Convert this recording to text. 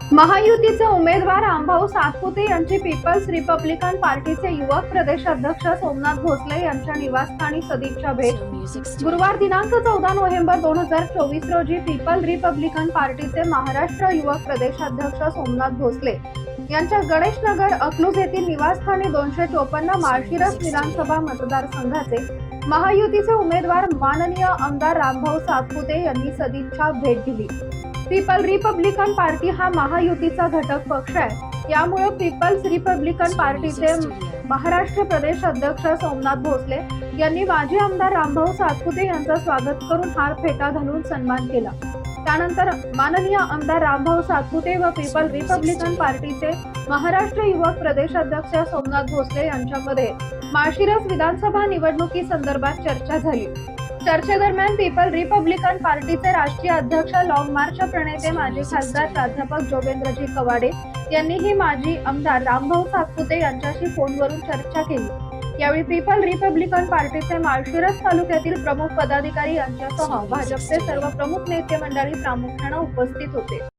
महायुतीचे उमेदवार आंभाऊ सातपुते यांची पीपल्स रिपब्लिकन पार्टीचे युवक प्रदेशाध्यक्ष सोमनाथ भोसले यांच्या निवासस्थानी सदिच्छा भेट. गुरुवार दिनांक चौदा नोव्हेंबर दोन हजार चोवीस रोजी पीपल रिपब्लिकन पार्टीचे महाराष्ट्र युवक प्रदेशाध्यक्ष सोमनाथ भोसले यांच्या गणेशनगर अकलूज येथील निवासस्थानी दोनशे चोपन्न माळशिरस विधानसभा मतदारसंघाचे महायुतीचे उमेदवार माननीय आमदार रामभाऊ सातपुते यांनी सदिच्छा भेट दिली. पीपल रिपब्लिकन पार्टी हा महायुतीचा घटक पक्ष आहे. यामुळे पीपल्स रिपब्लिकन पार्टीचे महाराष्ट्र प्रदेश अध्यक्ष सोमनाथ भोसले यांनी माजी आमदार रामभाऊ सातपुते यांचं स्वागत करून हार फेटा घालून सन्मान केला. त्यानंतर माननीय आमदार रामभाऊ सातपुते व पीपल रिपब्लिकन पार्टीचे महाराष्ट्र युवक प्रदेशाध्यक्ष सोमनाथ भोसले यांच्यामध्ये माळशिरस विधानसभा निवडणुकी संदर्भात चर्चा झाली. चर्चेदरम्यान पीपल रिपब्लिकन पार्टीचे राष्ट्रीय अध्यक्ष लॉंग मार्च प्रणेते माजी खासदार प्राध्यापक जोगेंद्रजी कवाडे यांनीही माजी आमदार रामभाऊ सातपुते यांच्याशी फोनवरून चर्चा केली. यावेळी पीपल रिपब्लिकन पार्टीचे माळशिरस तालुक्यातील प्रमुख पदाधिकारी यांच्यासह भाजपचे सर्व प्रमुख नेते मंडळी प्रामुख्यानं उपस्थित होते.